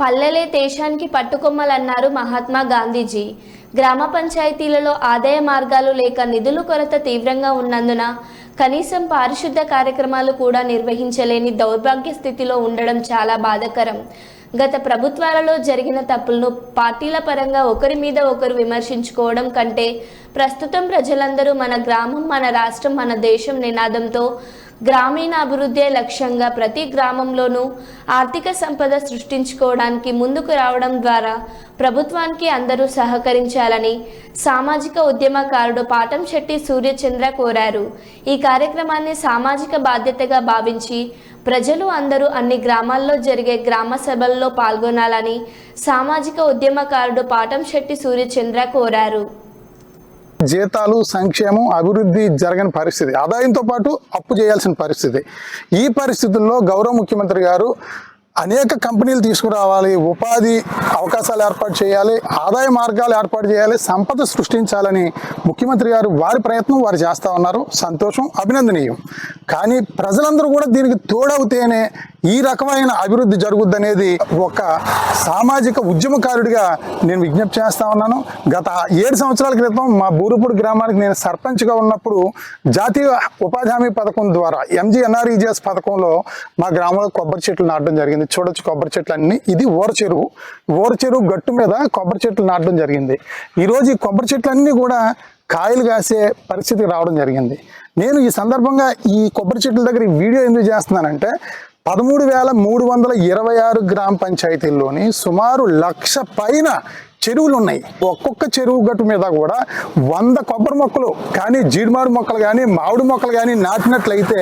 పల్లెలే దేశానికి పట్టుకొమ్మలన్నారు మహాత్మా గాంధీజీ. గ్రామ పంచాయతీలలో ఆదాయ మార్గాలు లేక నిధుల కొరత తీవ్రంగా ఉన్నందున కనీసం పారిశుద్ధ కార్యక్రమాలు కూడా నిర్వహించలేని దౌర్భాగ్య స్థితిలో ఉండడం చాలా బాధాకరం. గత ప్రభుత్వాలలో జరిగిన తప్పులను పార్టీల పరంగా ఒకరి మీద ఒకరు విమర్శించుకోవడం కంటే ప్రస్తుతం ప్రజలందరూ మన గ్రామం మన రాష్ట్రం మన దేశం నినాదంతో గ్రామీణ అభివృద్ధే లక్ష్యంగా ప్రతి గ్రామంలోనూ ఆర్థిక సంపద సృష్టించుకోవడానికి ముందుకు రావడం ద్వారా ప్రభుత్వానికి అందరూ సహకరించాలని సామాజిక ఉద్యమకారుడు పాటం శెట్టి సూర్యచంద్ర కోరారు. ఈ కార్యక్రమాన్ని సామాజిక బాధ్యతగా భావించి ప్రజలు అందరూ అన్ని గ్రామాల్లో జరిగే గ్రామ సభల్లో పాల్గొనాలని సామాజిక ఉద్యమకారుడు పాటం శెట్టి సూర్యచంద్ర కోరారు. జీతాలు సంక్షేమం అభివృద్ధి జరగని పరిస్థితి. ఆదాయంతో పాటు అప్పు చేయాల్సిన పరిస్థితి. ఈ పరిస్థితుల్లో గౌరవ ముఖ్యమంత్రి గారు అనేక కంపెనీలు తీసుకురావాలి ఉపాధి అవకాశాలు ఏర్పాటు చేయాలి ఆదాయ మార్గాలు ఏర్పాటు చేయాలి సంపద సృష్టించాలని ముఖ్యమంత్రి గారు వారి ప్రయత్నం వారు చేస్తూ ఉన్నారు. సంతోషం అభినందనీయం. కానీ ప్రజలందరూ కూడా దీనికి తోడవుతేనే ఈ రకమైన అభివృద్ధి జరుగుద్దనేది ఒక సామాజిక ఉద్యమకారుడిగా నేను విజ్ఞప్తి చేస్తా ఉన్నాను. గత ఏడు సంవత్సరాల క్రితం మా బూరుపూడి గ్రామానికి నేను సర్పంచ్గా ఉన్నప్పుడు జాతీయ ఉపాధి హామీ పథకం ద్వారా ఎంజీఎన్ఆర్ఈజిఎస్ పథకంలో మా గ్రామంలో కొబ్బరి చెట్లు నాటడం జరిగింది. చూడొచ్చు కొబ్బరి చెట్లు అన్ని ఇది ఓర చెరువు. ఓర చెరువు గట్టు మీద కొబ్బరి చెట్లు నాటడం జరిగింది. ఈరోజు ఈ కొబ్బరి చెట్లన్నీ కూడా కాయలు కాసే పరిస్థితికి రావడం జరిగింది. నేను ఈ సందర్భంగా ఈ కొబ్బరి చెట్ల దగ్గర ఈ వీడియో ఎందుకు చేస్తున్నానంటే పదమూడు వేల మూడు వందల ఇరవై ఆరు గ్రామ పంచాయతీల్లోని సుమారు లక్ష పైన చెరువులు ఉన్నాయి ఒక్కొక్క చెరువు గట్టు మీద కూడా వంద కొబ్బరి మొక్కలు కానీ జీడిమాడు మొక్కలు కానీ మామిడి మొక్కలు కానీ నాటినట్లయితే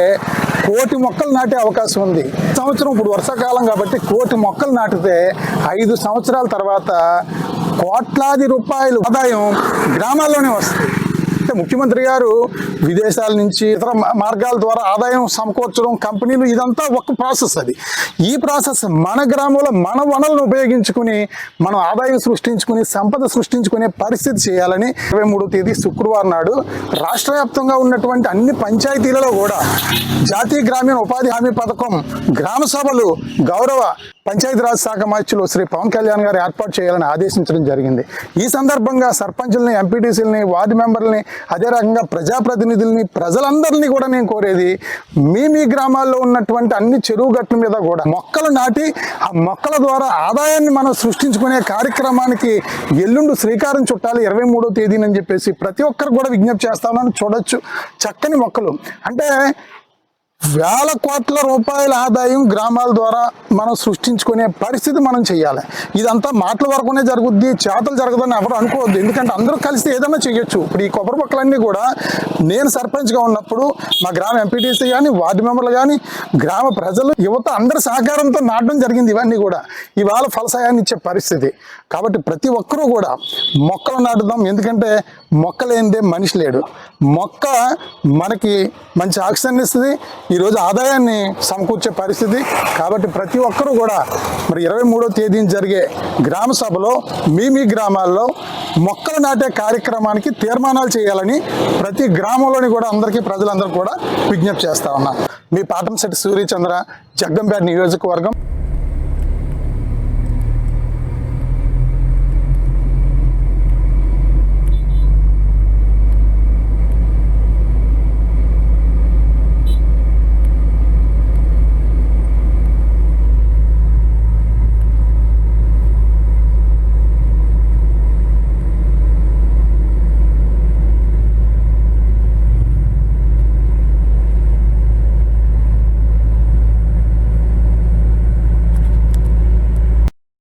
కోటి మొక్కలు నాటే అవకాశం ఉంది. సంవత్సరం ఇప్పుడు వర్షాకాలం కాబట్టి కోటి మొక్కలు నాటితే ఐదు సంవత్సరాల తర్వాత కోట్లాది రూపాయలు ఆదాయం గ్రామాల్లోనే వస్తుంది. ముఖ్యమంత్రి గారు విదేశాల నుంచి ఇతర మార్గాల ద్వారా ఆదాయం సమకూర్చడం కంపెనీలు ఇదంతా ఒక ప్రాసెస్ అది. ఈ ప్రాసెస్ మన గ్రామంలో మన వనరులను ఉపయోగించుకుని మనం ఆదాయం సృష్టించుకుని సంపద సృష్టించుకునే పరిస్థితి చేయాలని ఇరవై మూడో తేదీ శుక్రవారం నాడు రాష్ట్ర వ్యాప్తంగా ఉన్నటువంటి అన్ని పంచాయతీలలో కూడా జాతీయ గ్రామీణ ఉపాధి హామీ పథకం గ్రామ సభలు గౌరవ పంచాయతీరాజ్ శాఖ మధ్యలో శ్రీ పవన్ కళ్యాణ్ గారు ఏర్పాటు చేయాలని ఆదేశించడం జరిగింది. ఈ సందర్భంగా సర్పంచుల్ని ఎంపీటీసీలని వార్డు మెంబర్లని అదే రకంగా ప్రజాప్రతినిధుల్ని ప్రజలందరినీ కూడా నేను కోరేది మీ మీ గ్రామాల్లో ఉన్నటువంటి అన్ని చెరువు గట్ల మీద కూడా మొక్కలు నాటి ఆ మొక్కల ద్వారా ఆదాయాన్ని మనం సృష్టించుకునే కార్యక్రమానికి ఎల్లుండి శ్రీకారం చుట్టాలి ఇరవై మూడో తేదీనని చెప్పేసి ప్రతి ఒక్కరు కూడా విజ్ఞప్తి చేస్తామని చూడొచ్చు. చక్కని మొక్కలు. అంటే వేల కోట్ల రూపాయల ఆదాయం గ్రామాల ద్వారా మనం సృష్టించుకునే పరిస్థితి మనం చేయాలి. ఇదంతా మాటల వరకునే జరుగుద్ది చేతలు జరగదని ఎవరు అనుకోవద్దు. ఎందుకంటే అందరూ కలిసి ఏదైనా చేయొచ్చు. ఇప్పుడు ఈ కొబ్బరి పక్కలన్నీ కూడా నేను సర్పంచ్గా ఉన్నప్పుడు మా గ్రామ ఎంపీటీసీ కానీ వార్డు మెంబర్లు కానీ గ్రామ ప్రజలు యువత అందరి సహకారంతో నాటడం జరిగింది ఇవన్నీ కూడా. ఇవాళ ఫలసాయాన్ని ఇచ్చే పరిస్థితి. కాబట్టి ప్రతి ఒక్కరూ కూడా మొక్కలు నాటుదాం. ఎందుకంటే మొక్క లేనిదే మనిషి లేడు. మొక్క మనకి మంచి ఆక్సిజన్ ఇస్తుంది. ఈరోజు ఆదాయాన్ని సమకూర్చే పరిస్థితి. కాబట్టి ప్రతి ఒక్కరూ కూడా మరి ఇరవై మూడో తేదీన జరిగే గ్రామ సభలో మీ మీ గ్రామాల్లో మొక్కలు నాటే కార్యక్రమానికి తీర్మానాలు చేయాలని ప్రతి గ్రామంలోని కూడా అందరికీ ప్రజలందరూ కూడా విజ్ఞప్తి చేస్తా ఉన్నా. మీ పాటంశెట్టి సూర్యచంద్ర జగ్గంపేట నియోజకవర్గం.